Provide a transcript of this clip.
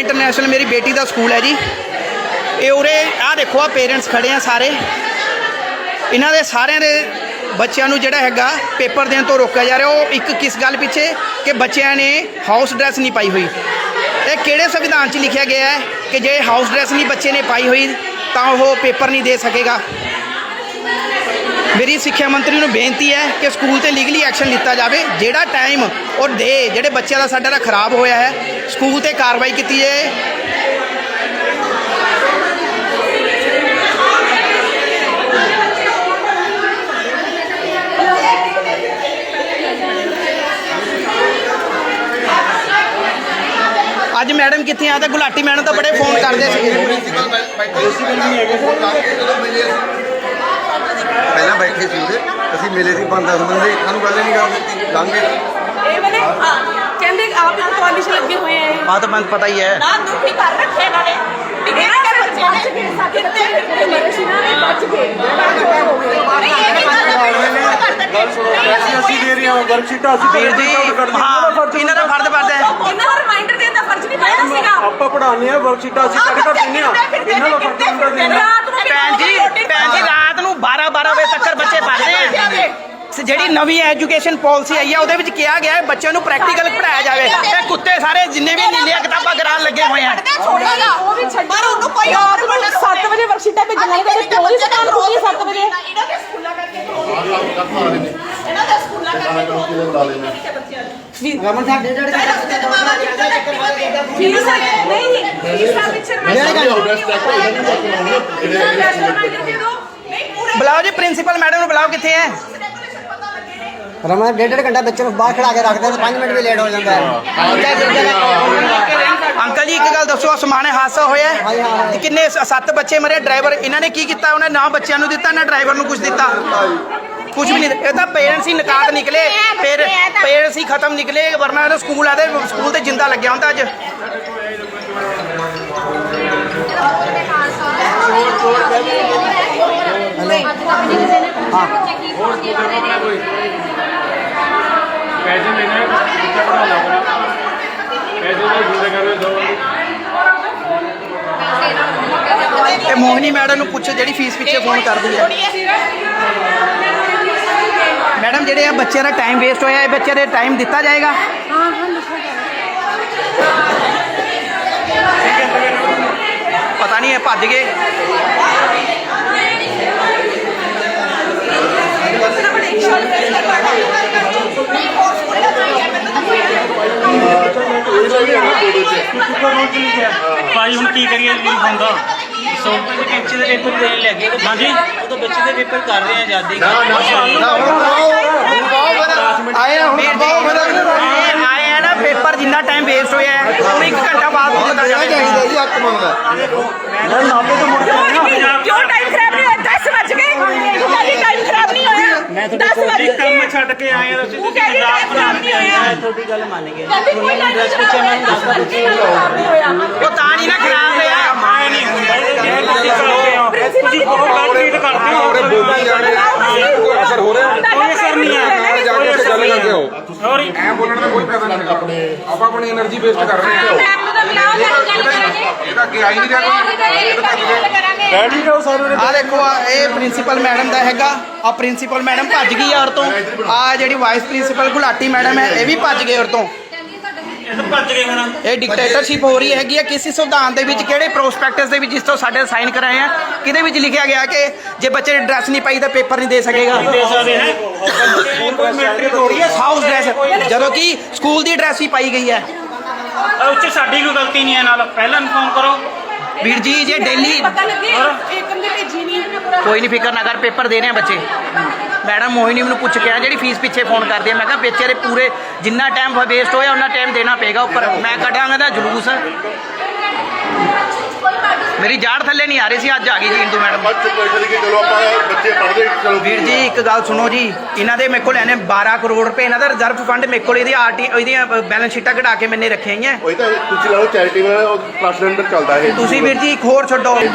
International ਮੇਰੀ ਬੇਟੀ ਦਾ school ਹੈ ਜੀ। ਇਹ ਉਰੇ, ਆਹ ਦੇਖੋ ਆ ਪੇਰੈਂਟਸ ਖੜੇ ਆ ਸਾਰੇ। ਇਹਨਾਂ ਦੇ ਸਾਰਿਆਂ ਦੇ ਬੱਚਿਆਂ ਨੂੰ ਜਿਹੜਾ ਹੈਗਾ ਪੇਪਰ ਦੇਣ ਤੋਂ ਰੋਕਿਆ ਜਾ ਰਿਹਾ। ਉਹ ਇੱਕ ਕਿਸ ਗੱਲ ਪਿੱਛੇ? ਕਿ ਬੱਚਿਆਂ ਨੇ ਹਾਊਸ ਡਰੈਸ ਨਹੀਂ ਪਾਈ ਹੋਈ। ਇਹ ਕਿਹੜੇ ਸੰਵਿਧਾਨ 'ਚ ਲਿਖਿਆ ਗਿਆ ਹੈ ਕਿ ਜੇ ਹਾਊਸ ਡਰੈਸ ਨਹੀਂ ਬੱਚੇ ਨੇ ਪਾਈ ਹੋਈ, ਤਾਂ ਉਹ ਪੇਪਰ ਨਹੀਂ ਦੇ ਸਕੇਗਾ। ਮੇਰੀ ਸਿੱਖਿਆ ਮੰਤਰੀ ਨੂੰ ਬੇਨਤੀ ਹੈ ਕਿ ਸਕੂਲ ਤੇ ਲੀਗਲੀ ਐਕਸ਼ਨ ਲਿੱਤਾ ਜਾਵੇ ਜਿਹੜਾ ਟਾਈਮ ਔਰ ਡੇ ਜਿਹੜੇ ਬੱਚਿਆਂ ਦਾ ਸਾਡਾ ਦਾ ਖਰਾਬ ਹੋਇਆ ਹੈ ਸਕੂਲ ਤੇ ਕਾਰਵਾਈ ਕੀਤੀ ਜਾਏ ਅੱਜ ਮੈਡਮ ਕਿੱਥੇ ਆ ਤਾਂ ਗੁਲਾਟੀ ਮੈਡਮ ਤਾਂ ਬੜੇ ਫੋਨ ਕਰਦੇ ਸੀ ਪਹਿਲਾਂ ਬੈਠੇ ਸੀ ਉਹਦੇ ਅਸੀਂ ਮਿਲੇ ਸੀ ਬੰਦਾ ਸੰਬੰਧੀ ਸਾਨੂੰ ਗੱਲ ਨਹੀਂ ਕਰ ਦਿੱਤੀ ਲੰਘੇ ਇਹ ਵਾਲੇ ਹਾਂ ਕਹਿੰਦੇ ਆਪ ਇੱਕ ਕਾਲਜ ਲੱਗੇ ਹੋਏ ਆ ਇਹ। ਮੈਨੂੰ ਪਤਾ ਹੀ ਹੈ। ਨਾ ਦੁਖੀ ਕਰ ਰੱਖੇ ਇਹਨਾਂ ਨੇ। ਇਹਨਾਂ ਦੇ ਬੱਚੇ ਬਚ ਤੇ ਫਿਰਦੇ ਮਰੇ ਸੀ ਨਾ? ਬਚ ਗਏ। ਨਹੀਂ ਇਹ ਵੀ ਗੱਲ ਸੁਣੋ ਅਸੀਂ ਦੇ ਰਹੇ ਹਾਂ ਵਰਕਸ਼ੀਟਾਂ ਅਸੀਂ ਵੀਰ ਜੀ ਹਾਂ ਇਹਨਾਂ ਦਾ ਫਰਜ਼ ਬਣਦਾ ਹੈ। ਇਹਨਾਂ ਨੂੰ ਰਿਮਾਈਂਡਰ ਦੇਣ ਦਾ ਫਰਜ਼ ਨਹੀਂ ਪਾਇਆ ਸੀਗਾ। ਆਪਾਂ ਪੜਾਉਂਦੇ ਆ ਵਰਕਸ਼ੀਟਾਂ ਅਸੀਂ ਕੱਢ ਕੱਢ ਦਿੰਦੇ ਆ ਇਹਨਾਂ ਦਾ ਫਰਜ਼ ਹੁੰਦਾ ਦੇਣਾ ਰਾਤ ਨੂੰ ਭੈਣ ਜੀ ਭੈਣ ਜੀ ਰਾਤ ਨੂੰ 12 12 ਵਜੇ ਤੱਕ ਜਿਹੜੀ ਨਵੀਂ ਐਜੂਕੇਸ਼ਨ ਪਾਲਿਸੀ ਆਈ ਹੈ ਉਹਦੇ ਵਿੱਚ ਕਿਹਾ ਗਿਆ ਹੈ ਬੱਚਿਆਂ ਨੂੰ ਪ੍ਰੈਕਟੀਕਲ ਪੜਾਇਆ ਜਾਵੇ। ਇਹ ਕੁੱਤੇ ਸਾਰੇ ਜਿੰਨੇ ਵੀ ਨੀਲੀਆਂ ਕਿਤਾਬਾਂ ਕਰਾਉਣ ਲੱਗੇ ਹੋਏ ਆ। ਛੋੜੇਗਾ ਉਹ ਵੀ ਛੱਡ ਪਰ ਉਹਨੂੰ ਕੋਈ ਹੋਰ 7 ਵਜੇ ਵਰਕਸ਼ੀਟਾਂ ਭੇਜਣ ਲੱਗੇ ਤੇ ਕੋਈ ਸਟਾਰਟ ਹੋ ਗਈ 7 ਵਜੇ? ਇਹਨਾਂ ਦੇ ਸਕੂਲਾਂ ਕਰਕੇ ਇਹਨਾਂ ਦੇ ਸਕੂਲਾਂ ਕਰਕੇ ਰਮਨ ਸਾਹਿਬ ਡੇਢ ਡੇਢ ਫੀਸ ਨਹੀਂ ਫੀਸ ਆ ਪਿੱਛੇ ਨਹੀਂ ਪੂਰੇ ਬੁਲਾਓ ਜੀ ਪ੍ਰਿੰਸੀਪਲ ਮੈਡਮ ਨੂੰ ਬੁਲਾਓ ਕਿੱਥੇ ਹੈ? ਰਮਨ ਡੇਢ ਡੇਢ ਘੰਟਾ ਬੱਚੇ ਨੂੰ ਬਾਹਰ ਖੜਾ ਕੇ ਰੱਖਦੇ ਤਾਂ 5 ਮਿੰਟ ਵੀ ਲੇਟ ਹੋ ਜਾਂਦਾ ਹੈ। ਅੰਕਲ ਜੀ ਇੱਕ ਗੱਲ ਦੱਸੋ ਸਮਾਨੇ ਹਾਦਸਾ ਹੋਇਆ ਹੈ? ਹਾਂ, ਹਾਂ, ਹਾਂ। ਕਿੰਨੇ ਸੱਤ ਬੱਚੇ ਮਰੇ? ਡਰਾਈਵਰ ਇਹਨਾਂ ਨੇ ਕੀ ਕੀਤਾ? ਉਹਨੇ ਨਾ ਬੱਚਿਆਂ ਨੂੰ ਦਿੱਤਾ ਨਾ ਡਰਾਈਵਰ ਨੂੰ ਕੁਝ ਦਿੱਤਾ? ਕੁਝ ਵੀ ਨਹੀਂ ਇਹ ਤਾਂ ਪੇਰੈਂਟਸ ਹੀ ਨਕਾਤ ਨਿਕਲੇ। ਫਿਰ ਪੇਰੈਂਟਸ ਹੀ ਖਤਮ ਨਿਕਲੇ ਵਰਨਾ ਇਹ ਸਕੂਲ ਆਦੇ ਸਕੂਲ ਤੇ ਜਿੰਦਾ ਲੱਗਿਆ ਹੁੰਦਾ ਅੱਜ। ਪੈਸੇ ਲੈਣੇ ਬੱਚਾ ਪੜਾ ਲਾ ਪੈਸੇ ਦੇ ਦੂਰੇ ਕਰ ਦੋ ਇਹ ਮੋਹਿਨੀ ਮੈਡਮ ਨੂੰ ਪੁੱਛੋ ਜਿਹੜੀ ਫੀਸ ਪਿੱਛੇ ਫੋਨ ਕਰਦੀ ਹੈ। ਮੈਡਮ, ਜਿਹੜੇ ਆ ਬੱਚਿਆਂ ਦਾ ਟਾਈਮ ਵੇਸਟ ਹੋਇਆ, ਇਹ ਬੱਚੇ ਦੇ ਟਾਈਮ ਦਿੱਤਾ ਜਾਏਗਾ? ਪਤਾ ਨਹੀਂ ਇਹ ਭੱਜ ਗਏ। ਭਾਈ ਹੁਣ ਕੀ ਕਰੀਏ? ਨਹੀਂ ਹੁੰਦਾ। ਸੋ ਬੱਚੇ ਦੇ ਪੇਪਰ ਦੇਣ ਲੱਗੇ ਹਾਂਜੀ। ਉਹ ਤਾਂ ਬੱਚੇ ਦੇ ਪੇਪਰ ਕਰ ਰਹੇ ਆ ਜਾਂਦੇ। ਆਏ ਆ ਹੁਣ ਬਹੁਤ ਇਹ ਆਏ ਆ। ਨਾ ਪੇਪਰ ਜਿੰਨਾ ਟਾਈਮ ਵੇਸਟ ਹੋਇਆ ਹੈ ਉਹ ਇੱਕ ਘੰਟਾ ਬਾਅਦ ਦਿੱਤਾ ਜਾਵੇ ਚਾਹੀਦਾ ਜੀ ਹੱਕ ਮੰਗਦਾ ਕਿਉਂ ਟਾਈਮ ਖਰਾਬ ਨਹੀਂ ਹੋਇਆ? 10 ਵਜ ਗਏ। ਮੈਂ ਤੁਹਾਡੀ ਗੱਲ ਇੱਕ ਕੰਮ ਛੱਡ ਕੇ ਆਏ ਆ ਤੁਸੀਂ ਤੁਸੀਂ ਮਜ਼ਾਕ ਬਣਾ ਰਹੇ ਮੈਂ ਤੁਹਾਡੀ ਗੱਲ ਮੰਨ ਗਿਆ ਉਹਨਾਂ ਨੂੰ ਦੱਸ ਪਿੱਛੇ ਮੈਂ ਦੱਸ ਦਾ ਤੁਸੀਂ ਉਹ ਤਾਂ ਨਹੀਂ ਨਾ ਖਰਾਬ ਹੋਇਆ ਮੈਂ ਨਹੀਂ ਹੁੰਦਾ ਇਹ ਤੁਸੀਂ ਕਰਦੇ ਹੋ ਤੁਸੀਂ ਬਹੁਤ ਗੱਲ ਰੀਡ ਕਰਦੇ ਹੋ ਔਰੇ ਬੋਲੀ ਜਾ ਰਹੇ ਕੋਈ ਅਸਰ ਹੋ ਰਿਹਾ ਕੋਈ ਅਸਰ ਨਹੀਂ ਆ ਨਾਲ ਜਾ ਕੇ ਗੱਲ ਕਰਦੇ ਹੋ ਸੌਰੀ ਐ ਬੋਲਣ ਦਾ ਕੋਈ ਫਾਇਦਾ ਨਹੀਂ ਆਪਣੇ ਆਪਾਂ ਆਪਣੀ એનર્ਜੀ ਵੇਸਟ ਕਰ ਰਹੇ ਹੋ ਤਾਂ ਅੱਗੇ ਨਹੀਂ ਰਿਹਾ ਕੋਈ ਸਾਰੇ ਆ ਦੇਖੋ ਆ ਇਹ ਪ੍ਰਿੰਸੀਪਲ ਮੈਡਮ ਦਾ ਹੈਗਾ। ਆ ਪ੍ਰਿੰਸੀਪਲ ਮੈਡਮ ਭੱਜ ਗਈ ਆ ਔਰ ਤੋਂ। ਆ ਜਿਹੜੀ ਵਾਈਸ ਪ੍ਰਿੰਸੀਪਲ ਗੁਲਾਟੀ ਮੈਡਮ ਹੈ ਇਹ ਵੀ ਭੱਜ ਗਏ ਔਰ ਤੋਂ। ਇਹ ਤਾਂ ਭੱਜ ਗਏ ਹੁਣ। ਇਹ ਡਿਕਟੇਟਰਸ਼ਿਪ ਹੋ ਰਹੀ ਹੈਗੀ ਆ ਕਿਸੇ ਸੰਵਿਧਾਨ ਦੇ ਵਿੱਚ ਕਿਹੜੇ ਪ੍ਰੋਸਪੈਕਟਸ ਦੇ ਵਿੱਚ ਜਿਸ ਤੋਂ ਸਾਡੇ ਸਾਈਨ ਕਰਾਏ ਆ ਕਿਹਦੇ ਵਿੱਚ ਲਿਖਿਆ ਗਿਆ ਕਿ ਜੇ ਬੱਚੇ ਨੇ ਡਰੈਸ ਨਹੀਂ ਪਾਈ ਤਾਂ ਪੇਪਰ ਨਹੀਂ ਦੇ ਸਕੇਗਾ। ਹਾਊਸ ਡਰੈਸ ਜਦੋਂ ਕਿ ਸਕੂਲ ਦੀ ਡਰੈਸ ਹੀ ਪਾਈ ਗਈ ਹੈ। ਉੱਚ ਸਾਡੀ ਕੋਈ ਗਲਤੀ ਨਹੀਂ ਹੈ ਨਾਲ। ਪਹਿਲਾਂ ਇਨਫੋਰਮ ਕਰੋ। ਵੀਰ ਜੀ ਜੇ ਡੇਲੀ ਪਤਾ ਲੱਗੇ ਏਕਮ ਦੇ ਭੇਜੀ ਨਹੀਂ ਕੋਈ ਨਹੀਂ ਫਿਕਰ ਨਾ ਕਰ ਪੇਪਰ ਦੇ ਰਹੇ ਆ ਬੱਚੇ। ਮੈਡਮ ਮੋਹਿਨੀ ਮੈਨੂੰ ਪੁੱਛ ਕੇ ਆ ਜਿਹੜੀ ਫੀਸ ਪਿੱਛੇ ਫੋਨ ਕਰਦੀ ਆ। ਮੈਂ ਕਿਹਾ ਬੱਚੇ ਦੇ ਪੂਰੇ ਜਿੰਨਾ ਟਾਈਮ ਵੇਸਟ ਹੋਇਆ ਉਹਨਾਂ ਟਾਈਮ ਦੇਣਾ ਪਏਗਾ ਉੱਪਰ। ਮੈਂ ਕੱਢਾਂਗਾ ਦਾ ਜਲੂਸ। ਮੇਰੀ ਜਾੜ ਥੱਲੇ ਨਹੀਂ ਆ ਰਹੀ ਸੀ ਅੱਜ ਆ ਗਈ ਜੀ ਇੰਦੂ ਮੈਡਮ। ਚਲੋ ਆਪਾਂ ਬੱਚੇ ਪੜ੍ਹਦੇ ਚਲੋ। ਵੀਰ ਜੀ ਇੱਕ ਗੱਲ ਸੁਣੋ ਜੀ ਇਹਨਾਂ ਦੇ ਮੇਰੇ ਕੋਲ ਇਹਨੇ 12 ਕਰੋੜ ਰੁਪਏ ਇਹਨਾਂ ਦਾ ਰਿਜ਼ਰਵ ਫੰਡ ਮੇਰੇ ਕੋਲ ਇਹਦੀ ਆਰਟੀ ਇਹਦੀਆਂ ਬੈਲੈਂਸ ਸ਼ੀਟਾਂ ਕਢਾ ਕੇ ਮੈਨੇ ਰੱਖੀਆਂ ਹੋਈਆਂ। ਉਹ ਤਾਂ ਤੁਸੀਂ ਲਾਓ ਚੈਰੀਟੀ ਵਾਲਾ ਪ੍ਰੈਸਿਡੈਂਟ ਚੱਲਦਾ ਇਹ। ਤੁਸੀਂ ਵੀਰ ਜੀ ਇੱਕ ਹੋਰ ਛੱਡੋ।